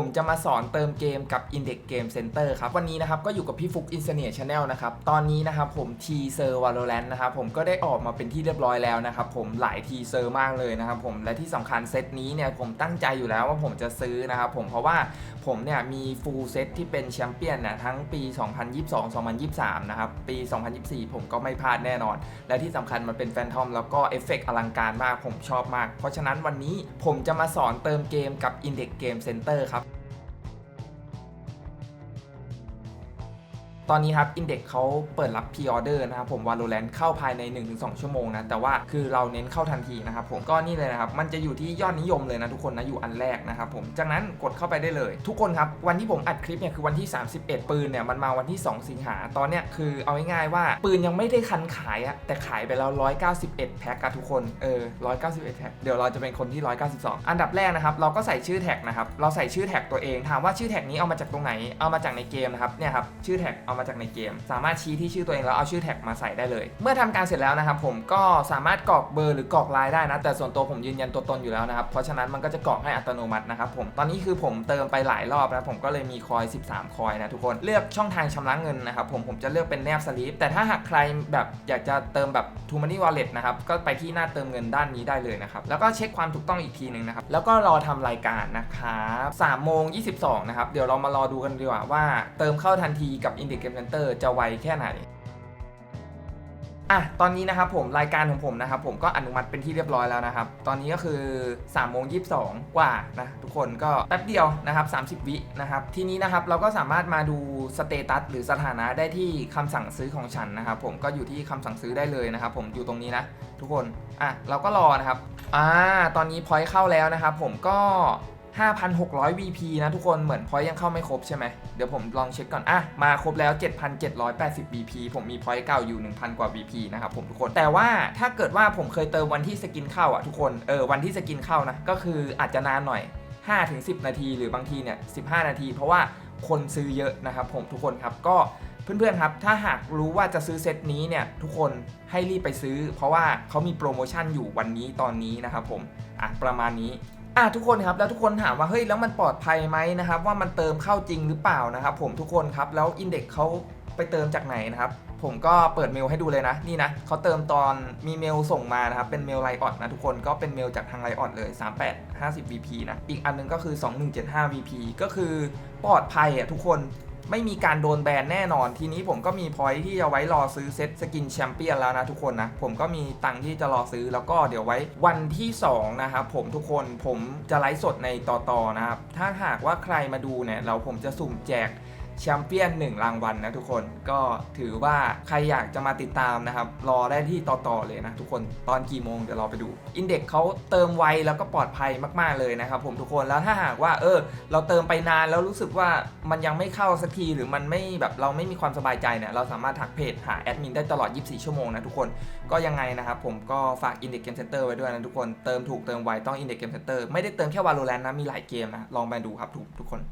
ผมจะมาสอนเติมเกมกับ Index Game Center ครับ วันนี้นะครับก็อยู่กับพี่ฟุก i n s n e t Channel นะครับ ตอนนี้นะครับผมทีเซอร์ Valorant นะครับผมก็ได้ออกมาเป็นที่เรียบร้อยแล้วนะครับผมหลายทีเซอร์มากเลยนะครับผมและที่สำคัญเซตนี้เนี่ยผมตั้งใจอยู่แล้วว่าผมจะซื้อนะครับผมเพราะว่าผมเนี่ยมีฟูลเซตที่เป็นแชมเปี้ยนนี่ยทั้งปี 2022-2023 นะครับ ปี 2024 ผมก็ไม่พลาดแน่นอน และที่สำคัญมันเป็นแฟนทอมแล้วก็เอฟเฟกต์อลังการมากผมชอบมาก เพราะฉะนั้นวันนี้ผมจะมาสอนเติมเกมกับ Index Game Center ครับ ตอนนี้ครับ Index เขาเปิดรับพ r ออเดอร์นะครับผม Valorant เข้าภายใน 1-2 ชั่วโมงนะ แต่ว่าคือเราเน้นเข้าทันทีนะครับผม ก็นี่เลยนะครับ มันจะอยู่ที่ยอดนิยมเลยนะทุกคนนะ อยู่อันแรกนะครับผม จากนั้นกดเข้าไปได้เลย ทุกคนครับ วันที่ผมอัดคลิปเนี่ยคือวันที่ 31 ปืนเนี่ยมันมาวันที่ 2 สิงหา ตอนเนี้ยคือเอาง่ายๆว่าปืนยังไม่ได้คันขายอะแต่ขายไปแล้ว 191 แพ็คอะทุกคน เออ 191 แพ็ค เดี๋ยวเราจะเป็นคนที่ 192 อันดับแรกนะครับ เราก็ใส่ชื่อแท็กนะครับ เราใส่ชื่อแท็กตัวเอง ถามว่าชื่อแท็กนี้เอามาจากตรงไหน เอามาจากในเกมนะครับ เนี่ยครับ ชื่อแท็กเอามาจากในเกม สามารถชี้ที่ชื่อตัวเองแล้วเอาชื่อแท็กมาใส่ได้เลย เมื่อทำการเสร็จแล้วนะครับผมก็สามารถกรอกเบอร์หรือกรอกไลน์ได้นะแต่ส่วนตัวผมยืนยันตัวตนอยู่แล้วนะครับเพราะฉะนั้นมันก็จะกรอกให้อัตโนมัตินะครับผมตอนนี้คือผมเติมไปหลายรอบนะผมก็เลยมีคอย 13 คอยนะทุกคนเลือกช่องทางชำระเงินนะครับผมผมจะเลือกเป็นแนบสลิปแต่ถ้าหากใครแบบอยากจะเติมแบบ t o Money Wallet นะครับก็ไปที่หน้าเติมเงินด้านนี้ได้เลยนะครับแล้วก็เช็คความถูกต้องอีกทีหนึ่งนะครับแล้วก็รอทำรายการนะครับ3โมง22นะครับเดี๋ยวเรามารอดูกันดีกว่าว่าเติมเข้าทันทีกับ Index Game Center จะไวแค่ไหนอะตอนนี้นะครับผมรายการของผมนะครับผมก็อนุมัติเป็นที่เรียบร้อยแล้วนะครับ ตอนนี้ก็คือ3โมง22กว่านะทุกคนก็แป๊บเดียวนะครับ 30 วินะครับ ทีนี้นะครับเราก็สามารถมาดูสเตตัสหรือสถานะได้ที่คำสั่งซื้อของฉันนะครับผมก็อยู่ที่คำสั่งซื้อได้เลยนะครับผมอยู่ตรงนี้นะทุกคนอะเราก็รอนะครับอ่าตอนนี้พอยต์เข้าแล้วนะครับผมก็ 5,600 VP นะทุกคนเหมือนพอยยังเข้าไม่ครบใช่ไหมเดี๋ยวผมลองเช็คก่อน อะ มาครบแล้ว 7,780 VP ผมมีพอยต์เก่าอยู่ 1,000 กว่า VP นะครับผมทุกคน แต่ว่าถ้าเกิดว่าผมเคยเติมวันที่สกินเข้าอะทุกคน เออวันที่สกินเข้านะ ก็คืออาจจะนานหน่อย 5-10 นาที หรือบางทีเนี่ย15 นาที เพราะว่าคนซื้อเยอะนะครับผมทุกคนครับก็เพื่อนๆครับ ถ้าหากรู้ว่าจะซื้อเซตนี้เนี่ย ทุกคนให้รีบไปซื้อ เพราะว่าเขามีโปรโมชั่นอยู่วันนี้ตอนนี้นะครับผม อะ ประมาณนี้ อะทุกคนครับแล้วทุกคนถามว่าเฮ้ยแล้วมันปลอดภัยไหมนะครับว่ามันเติมเข้าจริงหรือเปล่านะครับผมทุกคนครับแล้วอินเด็กเขาไปเติมจากไหนนะครับผมก็เปิดเมลให้ดูเลยนะนี่นะเขาเติมตอนมีเมลส่งมานะครับเป็นเมลไลออดนะทุกคนก็เป็นเมลจากทางไลออดเลย 38 50 VP นะอีกอันนึงก็คือ 2175 VP ก็คือปลอดภัยอะทุกคน ไม่มีการโดนแบนแน่นอน ทีนี้ผมก็มีพอยที่จะไว้รอซื้อเซตสกินแชมเปี้ยนแล้วนะทุกคนนะ ผมก็มีตังที่จะรอซื้อแล้วก็เดี๋ยวไว้วันที่ 2 นะครับผมทุกคนผมจะไลฟ์สดในต่อๆนะครับ ถ้าหากว่าใครมาดูเนี่ยเราผมจะสุ่มแจก แชมเปี้ยน 1 รางวัลนะทุกคนก็ถือว่าใครอยากจะมาติดตามนะครับ รอได้ที่ต่อต่อเลยนะทุกคนตอนกี่โมงเดี๋ยวราไปดูอินเด็กเขาเติมไวแล้วก็ปลอดภัยมากๆเลยนะครับผมทุกคนแล้วถ้าหากว่าเออ เราเติมไปนานแล้วรู้สึกว่ามันยังไม่เข้าสักทีหรือมันไม่แบบเราไม่มีความสบายใจเนี่ยเราสามารถทักเพจหาแอดมินได้ตลอด 24 ชั่วโมงนะทุกคนก็ยังไงนะครับผมก็ฝาก Index Game Center ไว้ด้วยนะทุกคนเติมถูกเติมไวต้อง Index Game Center ไม่ได้เติมแค่ Valorant นะมีหลายเกมนะลองไปดูครับทุกทุกคน